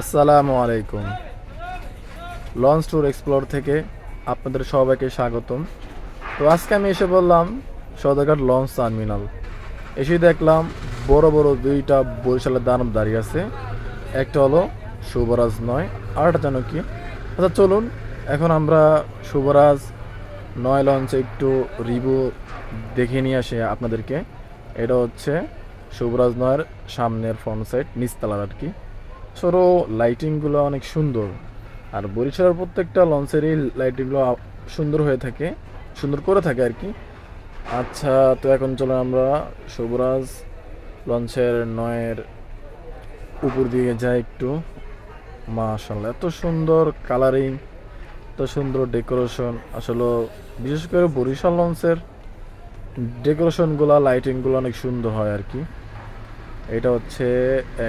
আসসালামু আলাইকুম। Launch tour explore থেকে আপনাদের সবাইকে স্বাগতম। তো আজকে আমি এসে বললাম সদরঘাট লঞ্চ টার্মিনাল। এসে দেখলাম বড় বড় দুইটা বরিশালের দানব দাঁড়িয়ে আছে। একটা হলো শুভরাজ নয় আরেকটা যেন কি? আচ্ছা চলুন, এখন আমরা শুভরাজ নয় লঞ্চে একটু রিভিউ দেখে নিয়ে আসি আপনাদেরকে। এটা হচ্ছে শুভরাজ নয়ের সামনের ফ্রন্ট সাইড নিচতলার আর কি। সরো লাইটিংগুলো অনেক সুন্দর। আর বরিশালের প্রত্যেকটা লঞ্চেরই লাইটিংগুলো সুন্দর হয়ে থাকে, সুন্দর করে থাকে আর কি। আচ্ছা তো এখন চলো আমরা শুভরাজ লঞ্চের নয়ের উপর দিকে যাই একটু। মাশাল্লাহ এত সুন্দর কালারিং এত সুন্দর ডেকোরেশন আসলে বিশেষ করে বরিশাল লঞ্চের ডেকোরেশনগুলো লাইটিংগুলো অনেক সুন্দর হয় আর কি। এটা হচ্ছে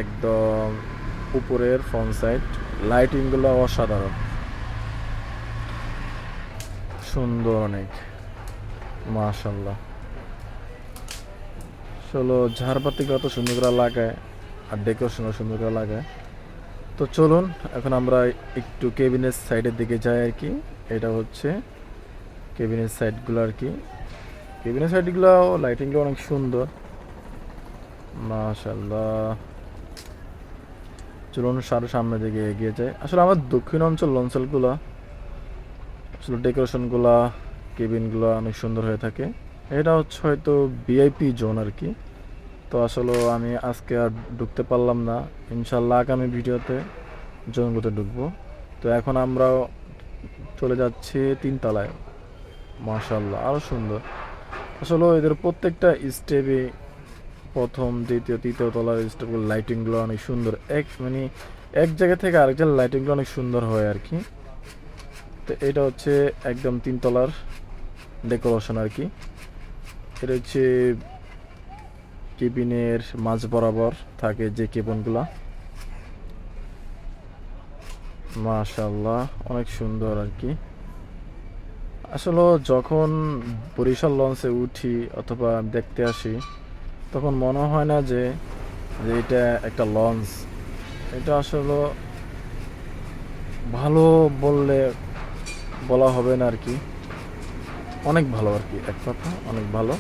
একদম উপরের ফ্রন্ট সাইড, লাইটিংগুলো অসাধারণ। সুন্দর অনেক মাশাল্লাহ চলো ঝাড়পাতি কত সুন্দর করে লাগায়, আর ডেকোরেশনও সুন্দর করে লাগায়। তো চলুন, এখন আমরা একটু কেবিনের সাইডের দিকে যাই আর কি। এটা হচ্ছে কেবিনের সাইডগুলো আর কি। কেবিনের সাইডগুলো লাইটিংগুলো অনেক সুন্দর। মাশাল্লাহ চলুন সারো সামনের দিকে এগিয়ে যায় আসলে আমার দক্ষিণ অঞ্চল অঞ্চলগুলো, আসলে ডেকোরেশনগুলা কেবিনগুলো অনেক সুন্দর হয়ে থাকে। এটা হচ্ছে হয়তো ভিআইপি জোন আর কি তো আসলে আমি আজকে আর ঢুকতে পারলাম না। ইনশাল্লাহ আগামী ভিডিওতে জোনগুলোতে ঢুকবো। তো এখন আমরা চলে যাচ্ছি তিনতলায়। মাশাল্লাহ আরও সুন্দর। আসলে এদের প্রত্যেকটা স্টেপে প্রথম, দ্বিতীয়, তৃতীয় তলার স্টেপগুলো লাইটিংগুলো অনেক সুন্দর। এক মানে এক জায়গা থেকে আরেক জায়গায় লাইটিংগুলো অনেক সুন্দর হয় আর কি। তো এটা হচ্ছে একদম তিনতলার ডেকোরেশন আর কি। এটা হচ্ছে কেবিনের মাঝ বরাবর থাকে যে কেবনগুলা। মাশাল্লাহ অনেক সুন্দর আর কি। আসলে যখন বরিশাল লঞ্চে উঠি অথবা দেখতে আসি তখন মনে হয় না যে এটা একটা লঞ্চ এটা আসলে ভালো বললে বলা হবে না আর কি। অনেক ভালো আর কি, এক কথা, অনেক ভালো।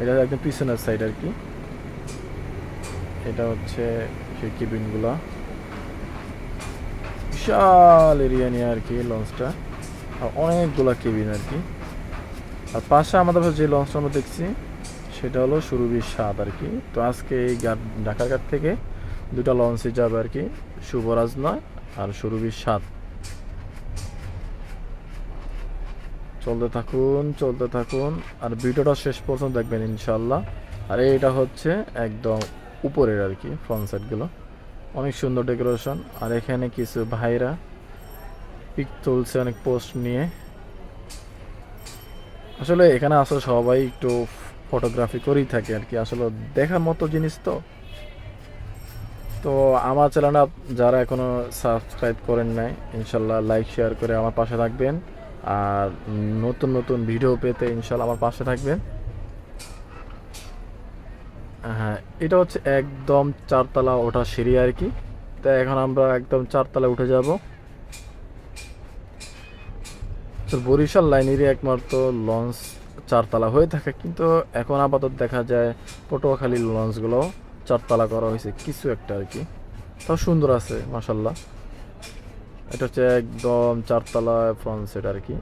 এটা একদম পিছনের সাইড আর কি। এটা হচ্ছে সেই কেবিনগুলা। বিশাল এরিয়া নিয়ে আর কি লঞ্চটা আর অনেকগুলা কেবিন আর কি। আর পাশে আমাদের যে লঞ্চটা আমরা দেখছি সেটা হলো সুরভির স্বাদ আর কি। তো আজকে এই ঘাট ঢাকার ঘাট থেকে দুটা লঞ্চে যাবে আর কি, শুভরাজ নয় আর সুরভির স্বাদ চলতে থাকুন চলতে থাকুন আর ভিডিওটা শেষ পর্যন্ত দেখবেন ইনশাল্লাহ আর এইটা হচ্ছে একদম উপরের আর কি ফ্রন্ট সাইডগুলো অনেক সুন্দর ডেকোরেশন আর এখানে কিছু ভাইরা পিক তুলছে অনেক পোস্ট নিয়ে। আসলে এখানে আসলে সবাই একটু ফটোগ্রাফি করেই থাকে আর কি। আসলে দেখার মতো জিনিস তো। তো আমার চ্যানেলটা যারা এখনও সাবস্ক্রাইব করেন নাই, ইনশাল্লাহ লাইক শেয়ার করে আমার পাশে থাকবেন। আর নতুন নতুন ভিডিও পেতে ইনশাল্লাহ আমার পাশে থাকবেন। হ্যাঁ এটা হচ্ছে একদম চারতলা ওঠা সিঁড়ি আর কি। তো এখন আমরা একদম চারতলা উঠে যাব। তো বরিশাল লাইনেরই একমাত্র লঞ্চ চারতলা হয়ে থাকে, কিন্তু এখন আপাতত দেখা যায় পটুয়াখালীর লঞ্চগুলো চারতলা করা হয়েছে কিছু একটা আর কি। তাও সুন্দর আছে মাসাল্লাহ এটা হচ্ছে একদম চারতলা ফ্রন্ট সেট আর কি।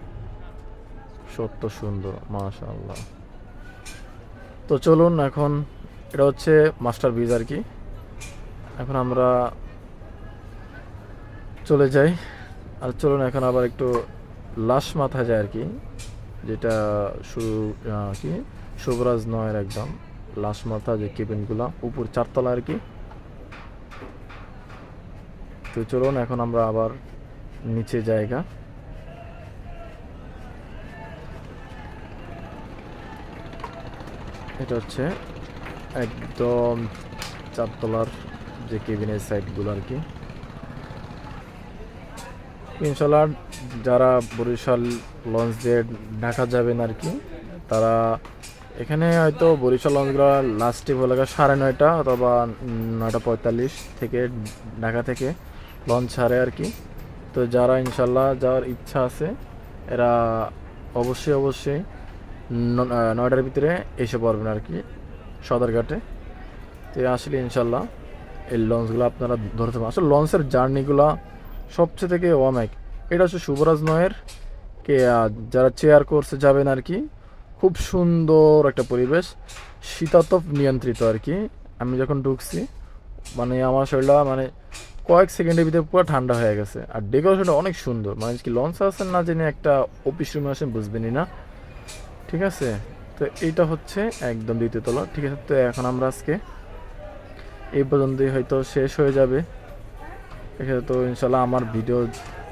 সত্য সুন্দর মাশাল্লাহ তো চলুন এখন, এটা হচ্ছে মাস্টার ব্রিজ আর কি। এখন আমরা চলে যাই। আর চলুন এখন আবার একটু লাশ মাথা যায় আর কি। যেটা কি? শুভরাজ নয়ের একদম লাশ মাথা যে কেবিনগুলো উপর চারতলা আর কি। তো চলুন, এখন আমরা আবার নিচে জায়গা। এটা হচ্ছে একদম চারতলার যে কেবিনের সাইডগুলো আর কি। ইনশাল্লাহ যারা বরিশাল লঞ্চ দিয়ে ঢাকা যাবেন আর কি, তারা এখানে হয়তো বরিশাল লঞ্চগুলো লাস্টে বলে গেলে সাড়ে নয়টা অথবা নয়টা পঁয়তাল্লিশ থেকে ঢাকা থেকে লঞ্চ ছাড়ে আর কি। তো যারা ইনশাল্লাহ যাওয়ার ইচ্ছা আছে, এরা অবশ্যই অবশ্যই নয়টার ভিতরে এসে পড়বেন আর কি, সদরঘাটে। তো আসলে ইনশাল্লাহ এই লঞ্চগুলো আপনারা ধরতে পারেন আসলে লঞ্চের জার্নিগুলো সবচেয়ে থেকে অনেক। এটা হচ্ছে শুভরাজ নয়ের, কে যারা চেয়ার কোর্সে যাবেন আর কি, খুব সুন্দর একটা পরিবেশ, শীতাতপ নিয়ন্ত্রিত আর কি। আমি যখন ঢুকছি মানে আমার শরীরটা মানে কয়েক সেকেন্ডের ভিতরে পুরো ঠান্ডা হয়ে গেছে। আর ডেকোরেশনটা অনেক সুন্দর। মানে কি লঞ্চ আছেন না জেনে একটা অফিস রুমে আসেন বুঝবেনই না। ঠিক আছে? তো এইটা হচ্ছে একদম দ্বিতীয় তলা। ঠিক আছে? তো এখন আমরা আজকে এই পর্যন্তই হয়তো শেষ হয়ে যাবে। আছে তো ইনশাল্লাহ আমার ভিডিও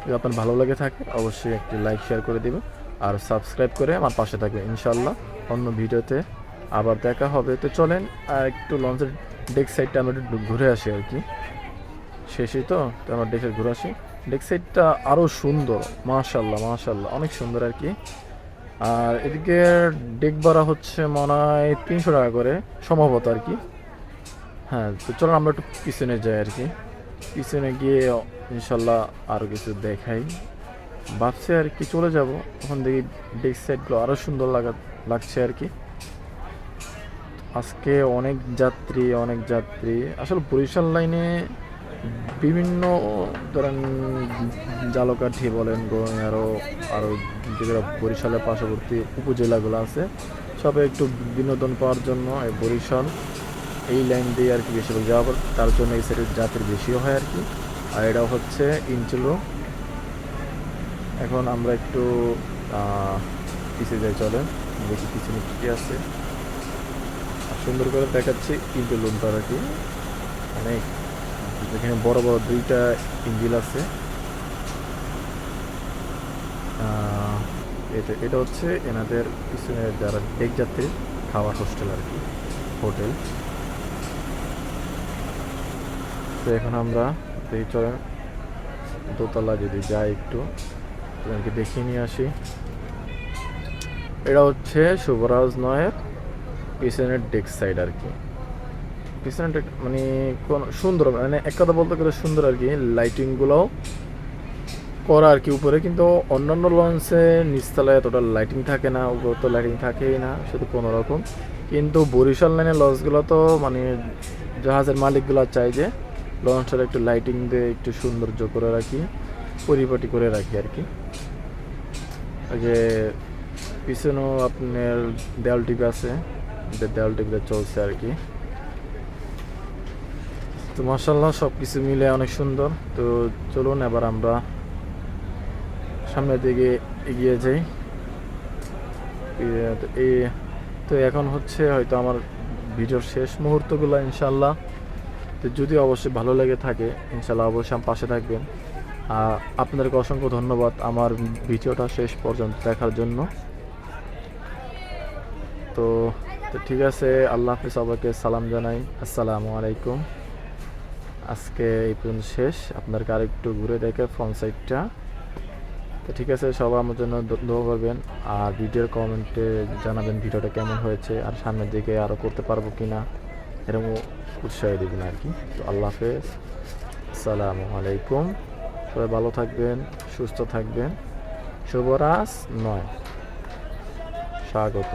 যদি আপনার ভালো লাগে থাকে, অবশ্যই একটি লাইক শেয়ার করে দেবে আর সাবস্ক্রাইব করে আমার পাশে থাকবে ইনশাল্লাহ অন্য ভিডিওতে আবার দেখা হবে। তো চলেন একটু লঞ্চের ডেক সাইডটা আমরা একটু ঘুরে আসি আর কি। শেষই তো তো আমরা ডেকের ঘুরে আসি। ডেক সাইডটা আরও সুন্দর মাশাল্লাহ মাশাল্লাহ অনেক সুন্দর আর কি। আর এদিকে ডেক ভাড়া হচ্ছে মনে হয় তিনশো টাকা করে, সম্ভবত আর কি। হ্যাঁ তো চলো আমরা একটু পিছনে যাই আর কি। পিছনে গিয়ে ইনশাল্লাহ আরও কিছু দেখাই। ভাবছি আর কি চলে যাব। ওখান থেকে ডেক সাইডগুলো আরও সুন্দর লাগা লাগছে আর কি। আজকে অনেক যাত্রী অনেক যাত্রী। আসলে বরিশাল লাইনে বিভিন্ন ধরেন জালকাঠি বলেন আরও আরও যেগুলো বরিশালের পার্শ্ববর্তী উপজেলাগুলো আছে, সবে একটু বিনোদন পাওয়ার জন্য বরিশাল। এই লাইন দিয়ে আর কি বেশি যাওয়া পড়ে। তার জন্য এই সাইডের যাত্রী বেশিও হয় আর কি। আর এটা হচ্ছে ইঞ্চুলো এখন আমরা একটু পিছিয়ে যাই, চলেন। দেখি পিছনে কী আছে। সুন্দর করে দেখাচ্ছি ইঞ্জিল রুমটা আর কি। অনেক যেখানে বড় বড় দুইটা ইঞ্জিল আছে। এটা এটা হচ্ছে এনাদের পিছনে যারা ডেক যাত্রী খাওয়ার হোস্টেল আর কি, হোটেল। তো এখন আমরা দেখি চলেন দোতলা যদি যাই একটু আপনাদেরকে দেখিয়ে নিয়ে আসি। এটা হচ্ছে শুভরাজ নয়ের পিছনের ডেক সাইড আর কি। পিছনের deck মানে কোন সুন্দর মানে এক কথা বলতে গেলে সুন্দর আর কি লাইটিংগুলোও করা আর কি উপরে, কিন্তু অন্যান্য লঞ্চে নিচতলায় এতটা লাইটিং থাকে না উপরে তো লাইটিং থাকেই না, শুধু কোনো রকম। কিন্তু বরিশাল লাইনের লঞ্চগুলো তো মানে জাহাজের মালিকগুলো চাই যে লঞ্চটার একটু লাইটিং দিয়ে একটু সৌন্দর্য করে রাখি, পরিপাটি করে রাখি আর কি। যে পিছনেও আপনার দেওয়াল টিভি আছে, যে দেওয়াল টিভিতে চলছে আর কি। তো মাসাল্লাহ সব কিছু মিলে অনেক সুন্দর। তো চলুন এবার আমরা সামনের দিকে এগিয়ে যাই। এই তো এখন হচ্ছে হয়তো আমার ভিডিওর শেষ মুহূর্তগুলো ইনশাল্লাহ তো যদি অবশ্যই ভালো লেগে থাকে, ইনশাল্লাহ অবশ্যই আমার পাশে থাকবেন। আর আপনাদেরকে অসংখ্য ধন্যবাদ আমার ভিডিওটা শেষ পর্যন্ত দেখার জন্য। তো তো ঠিক আছে, আল্লাহ হাফিজ, সবাইকে সালাম জানাই। আসসালামু আলাইকুম। আজকে এই পর্যন্ত শেষ। আপনাদেরকে আরেকটু ঘুরে দেখে ফ্রন্ট সাইডটা তো ঠিক আছে, সবাই আমার জন্য দোয়া করবেন। আর ভিডিওর কমেন্টে জানাবেন ভিডিওটা কেমন হয়েছে, আর সামনের দিকে আরও করতে পারব কি না এরকম উৎসাহ দেবেন আর কি। তো আল্লাহ হাফেজ। আসসালামু আলাইকুম। সবাই ভালো থাকবেন, সুস্থ থাকবেন। শুভরাজ নয়। স্বাগত